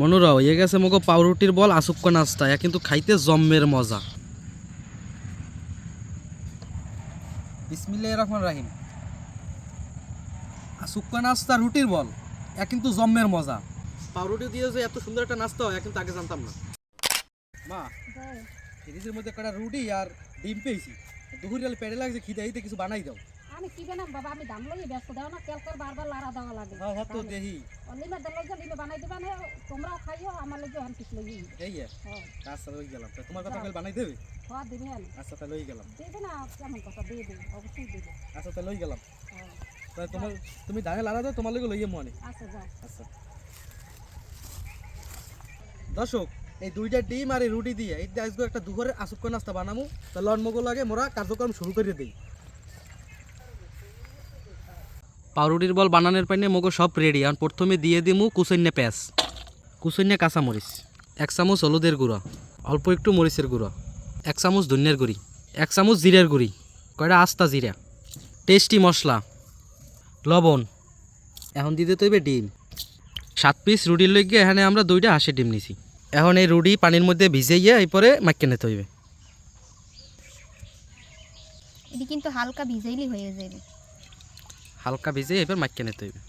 মনুরা হয়ে গেছে মগো পাউরুটির বল আসুক্ক নাস্তা। এ কিন্তু খাইতে জম্মের মজা। বিসমিল্লাহির রহমান রাহিম। আসুক্ক নাস্তা রুটির বল এ কিন্তু জম্মের মজা। পাউরুটি দিয়ে যে এত সুন্দর একটা নাস্তা হয় কিন্তু আগে জানতাম না। মা ফ্রিজের মধ্যে কটা রুটি আর ডিম পেয়েছি। দুপুরে পেটে লাগছে খিদে এইতে কিছু বানাই দাও। আমি কি বানাম? বাবা আমি দাম লই ব্যস্ত। দাও না তেল করে বারবার লাড়া দেওয়া লাগে। হ্যাঁ হ্যাঁ তো দেখি লিমে দেল লই লিমে বানাই দিবা না তোমরাও খাইও আমার লই হান কিছু লই এই হ্যাঁ। আচ্ছা লই গেলাম। তা তোমার কথা কইল বানাই দেবে? খাওয়া দিবি না আচ্ছা তা লই গেলাম। দিবি না কেমন কথা দিয়ে দিবি অবশ্যই দিবি আচ্ছা তা লই গেলাম। হ্যাঁ। তা তোমার তুমি দাঁড়ে লাড়া দাও তোমার লগে লইয়ে মনে। আচ্ছা যাও। আচ্ছা। দর্শক এই দুইটা ডিম আর এই রুটি দিয়ে এই আজকে একটা দুপুরের আসুক্ষ নাস্তা বানামু। তা লন মগো লাগে মোরা কার্যক্রম শুরু করে দেই। পাউরুটির বল বানানোর পাইনে মগো সব রেডি আর প্রথমে দিয়ে দিমু কুসৈন্যা পেঁয়াজ। কুসৈন্যা কাঁচামরিচ এক চামচ হলুদের গুঁড়ো, অল্প একটু মরিচের গুঁড়ো, এক চামচ ধনিয়ার গুঁড়ি, এক চামচ জিরের গুঁড়ি, কয়টা আস্তা জিরা, টেস্টি মশলা, লবণ। এখন দিতে তৈবে ডিম। সাত পিস রুটির লইগে এখানে আমরা দুইটা হাঁসের ডিম নিছি। এখন এই রুটি পানির মধ্যে ভিজাইয়া এরপরে মাইকে নিতে হইবে এটি কিন্তু হালকা ভিজাইলি হয়ে যাবে হালকা ভিজে এবার মাইকে নিতে হইবে।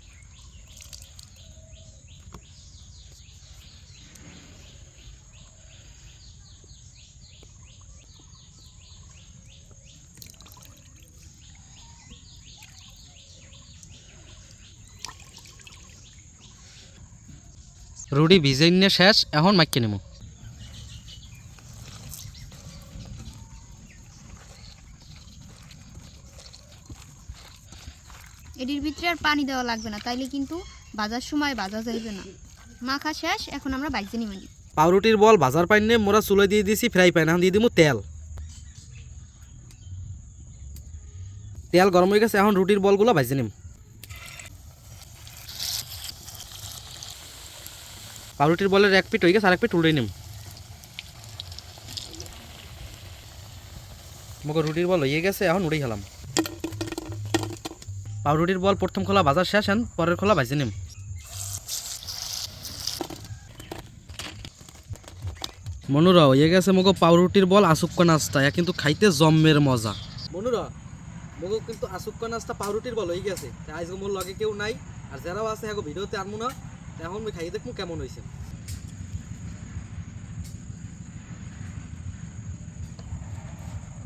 রুটি ভিজে নিয়ে শেষ এখন মাইকে নেব এটির ভিতরে আর পানি দেওয়া লাগবে না, তাইলে কিন্তু বাজার সময় বাজা যাইবে না। মাখা শেষ, এখন আমরা বাইজে নিয়ে নিই। পাউরুটির বল বাজার পাইনে মোরা চুলে দিয়ে দিছি, ফ্রাই প্যান এখন দিয়ে দিমু তেল। তেল গরম হয়ে গেছে, এখন রুটির বলগুলো ভাজে নিম। পাউরুটির বলের এক পিট হয়ে গেছে আর এক পিট উল্টে নিম। মগো রুটির বল হয়ে গেছে, এখন উড়েই খেলাম। পাউরুটির বল প্রথম খোলা বাজার শেষ এখন পরের খোলা ভাজে নিম। মনুরা হয়ে গেছে মগো পাউরুটির বল আসুক্ক নাস্তা এ কিন্তু খাইতে জম্মের মজা। মনুরা মগো কিন্তু আসুক্ক নাস্তা পাউরুটির বল হয়ে গেছে আজ মোর লগে কেউ নাই আর যারাও আছে হ্যাঁ ভিডিওতে আনব না এখন আমি খাইয়ে দেখব কেমন হয়েছে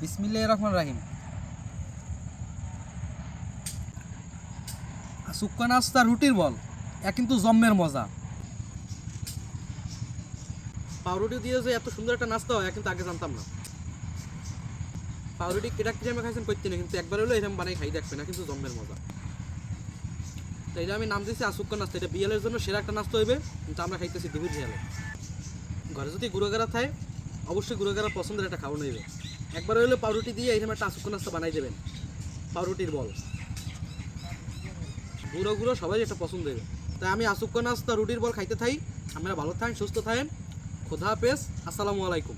বিসমিল্লাহ রহমান রাহিম। আসুক্ক নাস্তা রুটির বল, এ কিন্তু জম্মের মজা। পাউরুটি দিয়ে যে এত সুন্দর একটা নাস্তা হয় কিন্তু আগে জানতাম না। পাউরুটি কেটা আমি খাইছেন করতে না কিন্তু একবার হলো এরকম বানাই খাই দেখবে না কিন্তু জম্মের মজা। তো এটা আমি নাম দিয়েছি আসুক্কা নাস্তা, এটা বিয়ালের জন্য সেরা একটা নাস্তা হইবে, কিন্তু আমরা খাইতেছি দুপুর বিয়ালে। ঘরে যদি গুঁড়োগেরা থাকে, অবশ্যই গুঁড়োগেরা পছন্দের একটা খাওয়ানো হইবে। একবার হলে পাউরুটি দিয়ে এরকম একটা আসুক্কা নাস্তা বানাই দেবেন, পাউরুটির বল। গুঁড়ো গুঁড়ো সবাই এটা পছন্দ হবে তাই আমি আসুক নাস্তা রুটির বল খাইতে থাই। আমরা ভালো থাকেন, সুস্থ থাকেন। খোদা হাফেজ। আসসালামু আলাইকুম।